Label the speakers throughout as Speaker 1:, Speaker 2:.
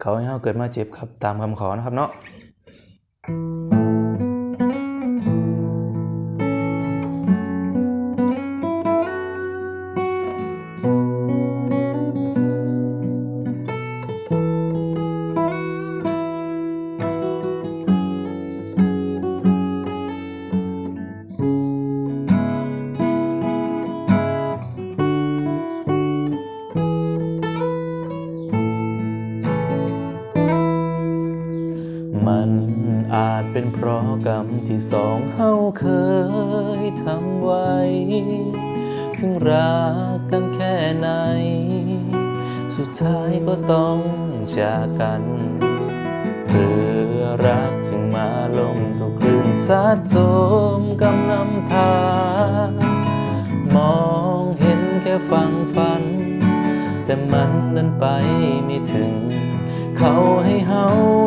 Speaker 1: เขาให้เฮาเกิดมาเจ็บครับตามคำขอนะครับเนาะ เป็นเพราะกรรมที่สองเฮาเคยทำไว้ ถึงรักกันแค่ไหน สุดท้ายก็ต้องจากกันเรือรักจึงมาลงทุกคลื่นซัดโจมกำนำทางมองเห็นแค่ฟังฝัน แต่มันนั้นไปไม่ถึง เขาให้เฮา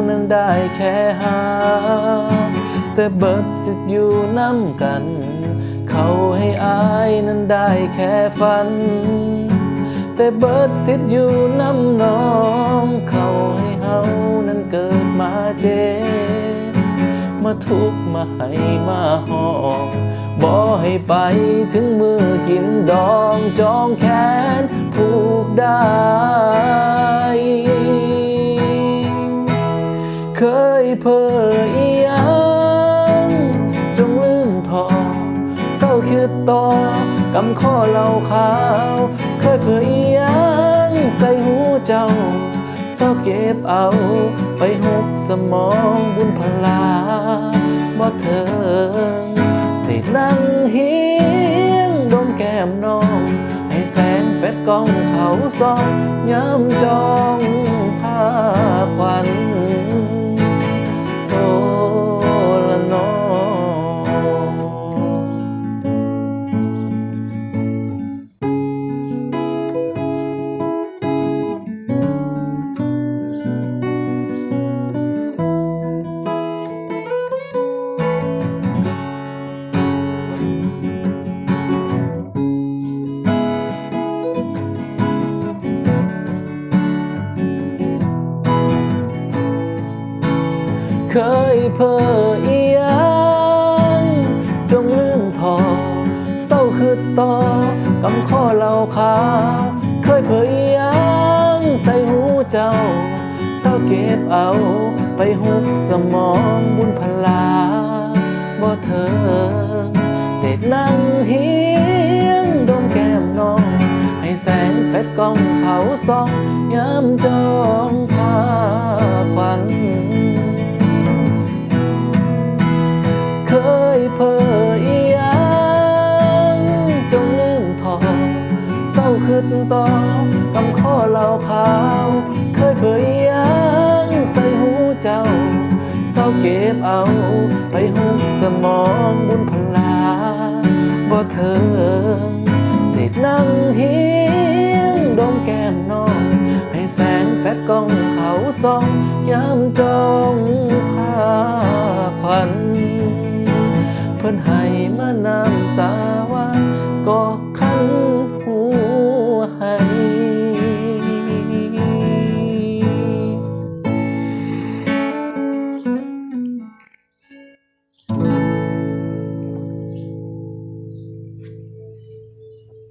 Speaker 1: นั้นได้แค่หา แต่เบิดสิทธิ์อยู่น้ำกัน เขาให้อายนั้นได้แค่ฝัน แต่เบิดสิทธิ์อยู่น้ำน้อง เขาให้เฮานั้นเกิดมาเจ็มาทุกข์มาให้มาห้องบ่ให้ไปถึงมือกินดองจองแขนผูกได้ ตกำข้อเหล่าขาว เคยเพ้ออียังใส่หูเจ้าเศร้าเก็บเอา ไปหกสมองบุญพลาบ่เถิงได้นั่งเฮียงดมแก้มน้อง ให้แสงแฟดกล้องเขาส่องย้ำจองผ้าควัน เพ้ออีหยังจงลืมทอเศร้าคือต่อกำข้อเหล่าขาเคยเพ้ออีหยังใส่หูเจ้าเศร้าเก็บเอาไปหุบสมองบุญพลาบ่เถิงเด็ดนั่งเฮียงดมแก้มน้อง ให้แสงแฟดกล้องเขาส่องย้ำจองผ้าควัน ขึ้นต่อกำข้อเหล่าขาว เคยเพ้ออีหยังใส่หูเจ้า เศร้าเก็บเอา ไปหุบสมองบุญพลาบ่เถิงได้นั่งเฮียงดมแก้มน้องให้แสงแฟดกล้องเขาส่องย้ำจองผ้าควันเพิ่นให้มาน้ำตา